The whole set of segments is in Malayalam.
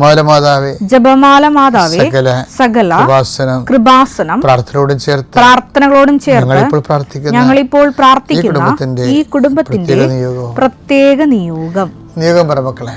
മാതാവേ ജപമാല മാതാവേ സകല സകല കൃപാസനം കൃപാസനം പ്രാർത്ഥനയോടും ചേർത്ത് പ്രാർത്ഥനകളോടും ചേർത്ത് ഞങ്ങളിപ്പോൾ പ്രാർത്ഥിക്കുന്ന ഞങ്ങളിപ്പോൾ പ്രാർത്ഥിക്കുന്ന ഈ കുടുംബത്തിന്റെ പ്രത്യേക പ്രത്യേക നിയോഗം. നിയോഗം പറ മക്കളെ.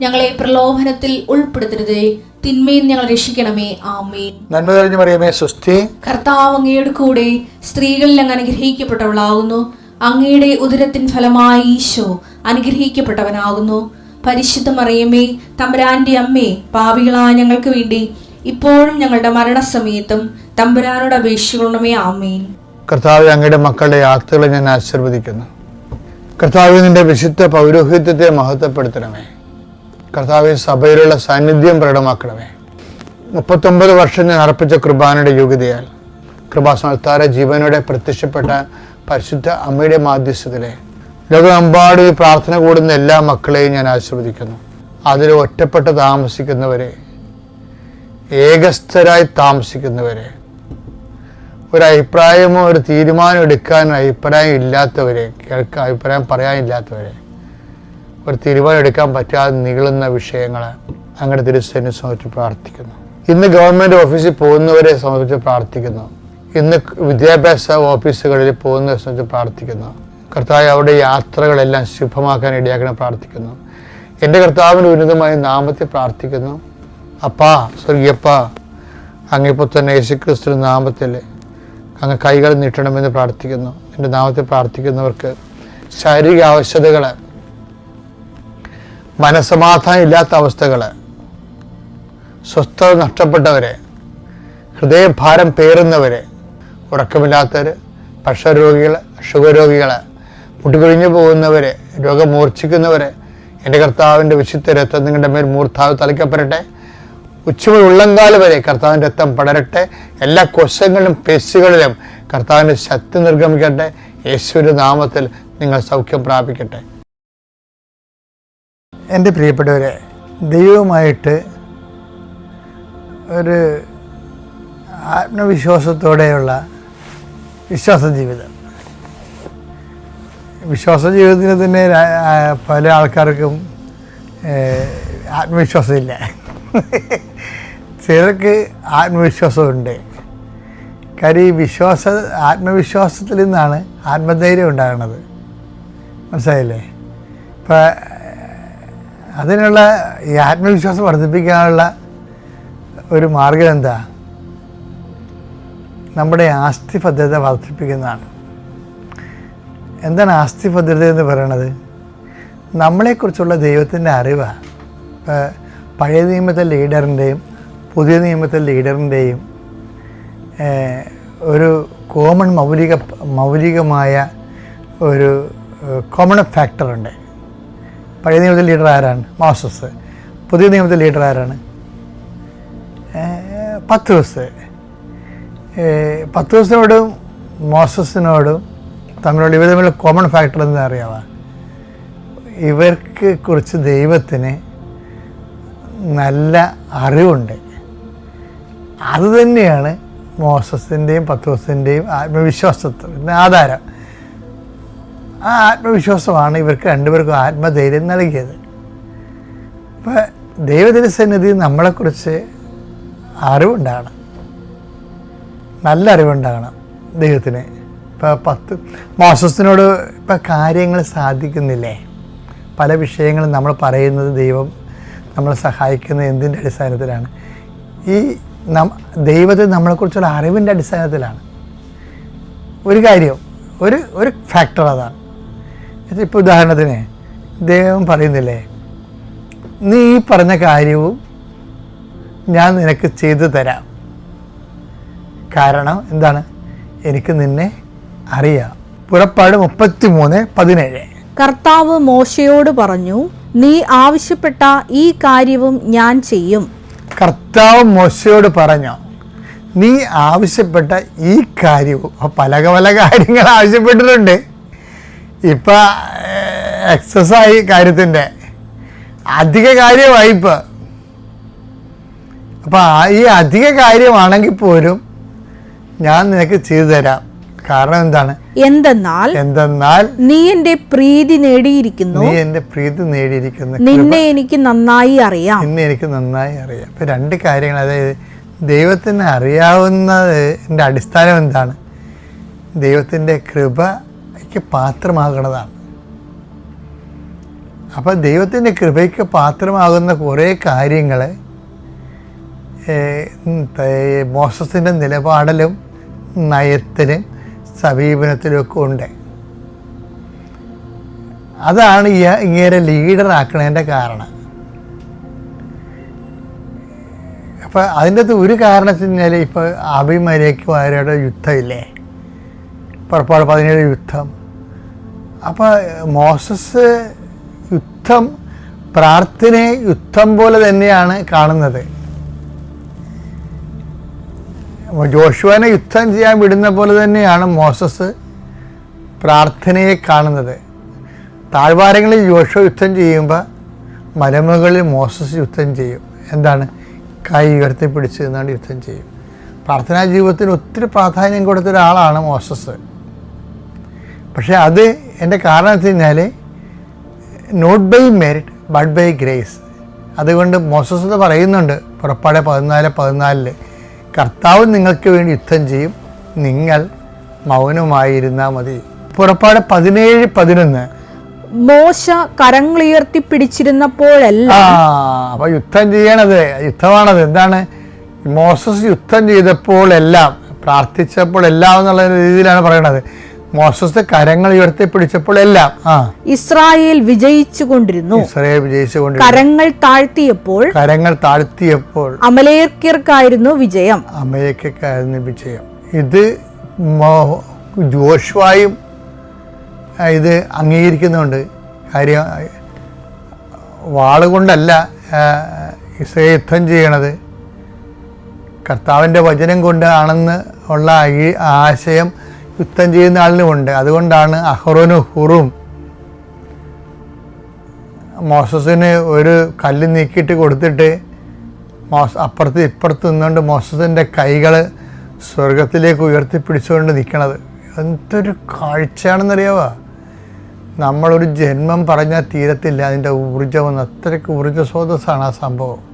ഞങ്ങളെ പ്രലോഭനത്തിൽ ഉൾപ്പെടുത്തരുതേ. തിന്മയിൽ ഞങ്ങൾ രക്ഷിക്കണമേ. ആമേൻ. നന്മ തെളിഞ്ഞു മറിയമേ സ്വസ്തി. കർത്താവ് അങ്ങയുടെ കൂടെ സ്ത്രീകളിൽ അങ്ങ് അനുഗ്രഹിക്കപ്പെട്ടവളാകുന്നു. അങ്ങയുടെ ഉദരത്തിൻ ഫലമായി ഈശോ അനുഗ്രഹിക്കപ്പെട്ടവനാകുന്നു. പരിശുദ്ധ മറിയമേ തമ്പുരാന്റെ അമ്മേ പാവികളായ ഞങ്ങൾക്ക് വേണ്ടി ഇപ്പോഴും ഞങ്ങളുടെ മരണസമയത്തും തമ്പുരാനോട് അപേക്ഷിക്കണമേ. ആമേൻ. കർത്താവ് അങ്ങയുടെ മക്കളുടെ യാത്രകളെ ഞാൻ ആശീർവദിക്കുന്നു. കർത്താവ് നിന്റെ വിശുദ്ധ പൗരോഹിത്യത്തെ മഹത്വപ്പെടുത്തണമേ. കർത്താവ് സഭയിലുള്ള സാന്നിധ്യം പ്രകടമാക്കണമേ. മുപ്പത്തൊമ്പത് വർഷം ഞാൻ അർപ്പിച്ച കൃപാനയുടെ യോഗ്യതയാൽ കൃപാസനത്താര ജീവനോടെ പ്രത്യക്ഷപ്പെട്ട പരിശുദ്ധ അമ്മയുടെ മാധ്യസ്ഥത്തിലെ ലോകമെമ്പാടും ഈ പ്രാർത്ഥന കൂടുന്ന എല്ലാ മക്കളെയും ഞാൻ ആശീർവദിക്കുന്നു. അതിൽ ഒറ്റപ്പെട്ട് താമസിക്കുന്നവരെ ഏകസ്ഥരായി താമസിക്കുന്നവരെ ഒരു അഭിപ്രായമോ ഒരു തീരുമാനം എടുക്കാൻ അഭിപ്രായം ഇല്ലാത്തവരെ കേൾക്കാൻ അഭിപ്രായം പറയാനില്ലാത്തവരെ ഒരു തീരുമാനം എടുക്കാൻ പറ്റാതെ നീളുന്ന വിഷയങ്ങൾ അങ്ങനെ തിരുസേനെ സമർപ്പിച്ച് പ്രാർത്ഥിക്കുന്നു. ഇന്ന് ഗവൺമെന്റ് ഓഫീസിൽ പോകുന്നവരെ സമർപ്പിച്ച് പ്രാർത്ഥിക്കുന്നു. ഇന്ന് വിദ്യാഭ്യാസ ഓഫീസുകളിൽ പോകുന്നവരെ സംബന്ധിച്ച് പ്രാർത്ഥിക്കുന്നു. കർത്താവ് അവിടെ യാത്രകളെല്ലാം ശുഭമാക്കാൻ ഇടയാക്കണം പ്രാർത്ഥിക്കുന്നു. എന്റെ കർത്താവിന്റെ ഉന്നതമായ നാമത്തെ പ്രാർത്ഥിക്കുന്നു. അപ്പാ സ്വർഗീയപ്പ അങ്ങിപ്പോൾ തന്നെ യേശുക്രിസ്തു നാമത്തിൽ അങ്ങ് കൈകൾ നീട്ടണമെന്ന് പ്രാർത്ഥിക്കുന്നു. എന്റെ നാമത്തെ പ്രാർത്ഥിക്കുന്നവർക്ക് ശാരീരിക ആവശ്യതകൾ മനസമാധാനം ഇല്ലാത്ത അവസ്ഥകൾ സ്വസ്ഥത നഷ്ടപ്പെട്ടവരെ ഹൃദയഭാരം പേറുന്നവരെ ഉറക്കമില്ലാത്തവർ ഭക്ഷരോഗികൾ ഷുഗർ രോഗികൾ മുട്ടുകൊഴിഞ്ഞു പോകുന്നവരെ രോഗം മൂർച്ഛിക്കുന്നവരെ എന്റെ കർത്താവിന്റെ വിശുദ്ധ രക്തം നിങ്ങളുടെ മേൽ മൂർത്താവ് തളിക്കപ്പെടട്ടെ. ഉച്ചമുതൽ ഉള്ളങ്കാൽ വരെ കർത്താവിന്റെ രക്തം പടരട്ടെ. എല്ലാ കൊശങ്ങളിലും പേശുകളിലും കർത്താവിന്റെ ശക്തി നിർഗമിക്കട്ടെ. യേശുവിന്റെ നാമത്തിൽ നിങ്ങൾ സൗഖ്യം പ്രാപിക്കട്ടെ. എന്റെ പ്രിയപ്പെട്ടവരെ ദൈവവുമായിട്ട് ഒരു ആത്മവിശ്വാസത്തോടെയുള്ള വിശ്വാസ ജീവിതം. വിശ്വാസ ജീവിതത്തിന് തന്നെ പല ആൾക്കാർക്കും ആത്മവിശ്വാസമില്ല. ചിലർക്ക് ആത്മവിശ്വാസമുണ്ട്. കാര്യം ഈ വിശ്വാസ ആത്മവിശ്വാസത്തിൽ നിന്നാണ് ആത്മധൈര്യം ഉണ്ടാകുന്നത്. മനസ്സിലായില്ലേ? ഇപ്പം അതിനുള്ള ഈ ആത്മവിശ്വാസം വർദ്ധിപ്പിക്കാനുള്ള ഒരു മാർഗം എന്താ? നമ്മുടെ ആസ്തി ഭദ്രത വർദ്ധിപ്പിക്കുന്നതാണ്. എന്താണ് ആസ്തി ഭദ്രത എന്ന് പറയണത്? നമ്മളെക്കുറിച്ചുള്ള ദൈവത്തിന്റെ അറിവാണ് ഇപ്പോൾ പഴയ നിയമത്തെ ലീഡറിന്റെയും പുതിയ നിയമത്തെ ലീഡറിന്റെയും ഒരു കോമൺ മൗലിക മൗലികമായ ഒരു കോമൺ ഫാക്ടറുണ്ട് പഴയ നിയമത്തിലെ ലീഡർ ആരാണ്? മോസസ് പുതിയ നിയമത്തിലെ ലീഡർ ആരാണ്? പത്ത് ദിവസ പത്ത് ദിവസത്തിനോടും മോസസിനോടും തമ്മിലുള്ള ഇവർ തമ്മിലുള്ള കോമൺ ഫാക്ടർ എന്ന് അറിയാമോ ഇവർക്ക് കുറിച്ച് ദൈവത്തിന് നല്ല അറിവുണ്ട്. അത് തന്നെയാണ് മോസസിന്റെയും പത്ത് ദിവസത്തിന്റെയും ആത്മവിശ്വാസത്തിന്റെ ആധാരം. ആ ആത്മവിശ്വാസമാണ് ഇവർക്ക് രണ്ടുപേർക്കും ആത്മധൈര്യം നൽകിയത്. ഇപ്പം ദൈവത്തിന്റെ സന്നിധി നമ്മളെക്കുറിച്ച് അറിവുണ്ടാകണം. നല്ല അറിവുണ്ടാകണം ദൈവത്തിന്. ഇപ്പം പത്ത് മോസസിനോട് ഇപ്പം കാര്യങ്ങൾ സാധിക്കുന്നില്ലേ? പല വിഷയങ്ങളും നമ്മൾ പറയുന്നത് ദൈവം നമ്മളെ സഹായിക്കുന്ന എന്തിന്റെ അടിസ്ഥാനത്തിലാണ്? ഈ നം ദൈവത്തെ നമ്മളെക്കുറിച്ചുള്ള അറിവിന്റെ അടിസ്ഥാനത്തിലാണ്. ഒരു കാര്യം ഒരു ഒരു ഫാക്ടർ അതാണ്. ഇപ്പോൾ ഉദാഹരണത്തിന് ദൈവം പറയുന്നില്ലേ നീ ഈ പറഞ്ഞ കാര്യവും ഞാൻ നിനക്ക് ചെയ്തു തരാം. കാരണം എന്താണ്? എനിക്ക് നിന്നെ അറിയാം. പുറപ്പാട് മുപ്പത്തി മൂന്ന് പതിനേഴ്. കർത്താവ് മോശയോട് പറഞ്ഞു നീ ആവശ്യപ്പെട്ട ഈ കാര്യവും ഞാൻ ചെയ്യും. കർത്താവ് മോശയോട് പറഞ്ഞു നീ ആവശ്യപ്പെട്ട ഈ കാര്യവും പല പല കാര്യങ്ങൾ ആവശ്യപ്പെട്ടിട്ടുണ്ട്. ഇപ്പം എക്സസായി കാര്യത്തിന്റെ അധിക കാര്യമായി ഇപ്പം അപ്പം ഈ അധിക കാര്യമാണെങ്കിൽ പോലും ഞാൻ നിനക്ക് ചെയ്തു തരാം. കാരണം എന്താണ്? എന്തെന്നാൽ എന്തെന്നാൽ നീ എന്റെ പ്രീതി നേടിയിരിക്കുന്നു. നീ എന്റെ പ്രീതി നേടിയിരിക്കുന്നു. നിന്നെ എനിക്ക് നന്നായി അറിയാം. നിന്നെ എനിക്ക് നന്നായി അറിയാം. ഇപ്പൊ രണ്ട് കാര്യങ്ങൾ അതായത് ദൈവത്തിന് അറിയാവുന്നതിന്റെ അടിസ്ഥാനം എന്താണ്? ദൈവത്തിന്റെ കൃപയ്ക്ക് പാത്രമാകണതാണ്. അപ്പം ദൈവത്തിന്റെ കൃപയ്ക്ക് പാത്രമാകുന്ന കുറേ കാര്യങ്ങൾ മോശത്തിന്റെ നിലപാടിലും നയത്തിലും സമീപനത്തിലും ഒക്കെ ഉണ്ട്. അതാണ് ഇങ്ങനെ ലീഡറാക്കണതിന്റെ കാരണം. അപ്പോൾ അതിന്റെ അകത്ത് ഒരു കാരണത്തിന് കഴിഞ്ഞാൽ ഇപ്പോൾ അഭിമരയ്ക്കും അവരുടെ യുദ്ധമില്ലേ? പുറപ്പാട് പതിനേഴ് യുദ്ധം. അപ്പോൾ മോസസ് യുദ്ധം പ്രാർത്ഥനയെ യുദ്ധം പോലെ തന്നെയാണ് കാണുന്നത്. ജോഷുവിനെ യുദ്ധം ചെയ്യാൻ വിടുന്ന പോലെ തന്നെയാണ് മോസസ് പ്രാർത്ഥനയെ കാണുന്നത്. താഴ്വാരങ്ങളിൽ ജോഷു യുദ്ധം ചെയ്യുമ്പോൾ മലമുകളിൽ മോസസ് യുദ്ധം ചെയ്യും. എന്താണ്? കൈ ഉയർത്തിപ്പിടിച്ച് നിന്നാണ് യുദ്ധം ചെയ്യും. പ്രാർത്ഥനാ ജീവിതത്തിന് ഒത്തിരി പ്രാധാന്യം കൊടുത്ത ഒരാളാണ് മോസസ്. പക്ഷേ അത് എന്റെ കാരണം എന്ന് വെച്ച് കഴിഞ്ഞാൽ not by merit but by grace അതുകൊണ്ട് മോസസ് എന്ന് പറയുന്നുണ്ട് പുറപ്പാടെ പതിനാല് പതിനാലിൽ കർത്താവ് നിങ്ങൾക്ക് വേണ്ടി യുദ്ധം ചെയ്യും നിങ്ങൾ മൗനമായിരുന്നാൽ മതി. പുറപ്പാട് പതിനേഴ് പതിനൊന്ന്. മോശ കരങ്ങളുയർത്തി പിടിച്ചിരുന്നപ്പോഴല്ല. അപ്പൊ യുദ്ധം ചെയ്യണത് യുദ്ധമാണത്. എന്താണ്? മോസസ് യുദ്ധം ചെയ്തപ്പോഴെല്ലാം പ്രാർത്ഥിച്ചപ്പോഴെല്ലാം എന്നുള്ള രീതിയിലാണ് പറയണത്. മോസസ് കരങ്ങൾ ഉയർത്തി പിടിച്ചപ്പോൾ എല്ലാം ഇസ്രായേൽ വിജയിച്ചു കൊണ്ടിരുന്നു ഇസ്രയേൽ വിജയിച്ചുകൊണ്ട് കരങ്ങൾ താഴ്ത്തിയപ്പോൾ കരങ്ങൾ താഴ്ത്തിയപ്പോൾ അമലേക്കർക്കായിരുന്നു വിജയം. അമലേക്കായിരുന്നു വിജയം. ഇത് ജോഷുവായും ഇത് അംഗീകരിക്കുന്നുണ്ട്. കാര്യം വാളുകൊണ്ടല്ല ഇസ്രയേൽ യുദ്ധം ചെയ്യണത്. കർത്താവിന്റെ വചനം കൊണ്ടാണെന്ന് ഉള്ള ഈ ആശയം യുദ്ധം ചെയ്യുന്ന ആളിനുമുണ്ട് അതുകൊണ്ടാണ് അഹ്റോനും ഹുറും മോസസിന് ഒരു കല്ല് നീക്കിയിട്ട് കൊടുത്തിട്ട് മോസ അപ്പുറത്ത് ഇപ്പുറത്ത് നിന്നുകൊണ്ട് മോസസിന്റെ കൈകൾ സ്വർഗത്തിലേക്ക് ഉയർത്തിപ്പിടിച്ചുകൊണ്ട് നിൽക്കണത്. എന്തൊരു കാഴ്ചയാണെന്നറിയാവോ? നമ്മളൊരു ജന്മം പറഞ്ഞാൽ തീരത്തില്ല. അതിന്റെ ഊർജം അത്രയ്ക്ക് ഊർജ സ്രോതസ്സാണ് ആ സംഭവം.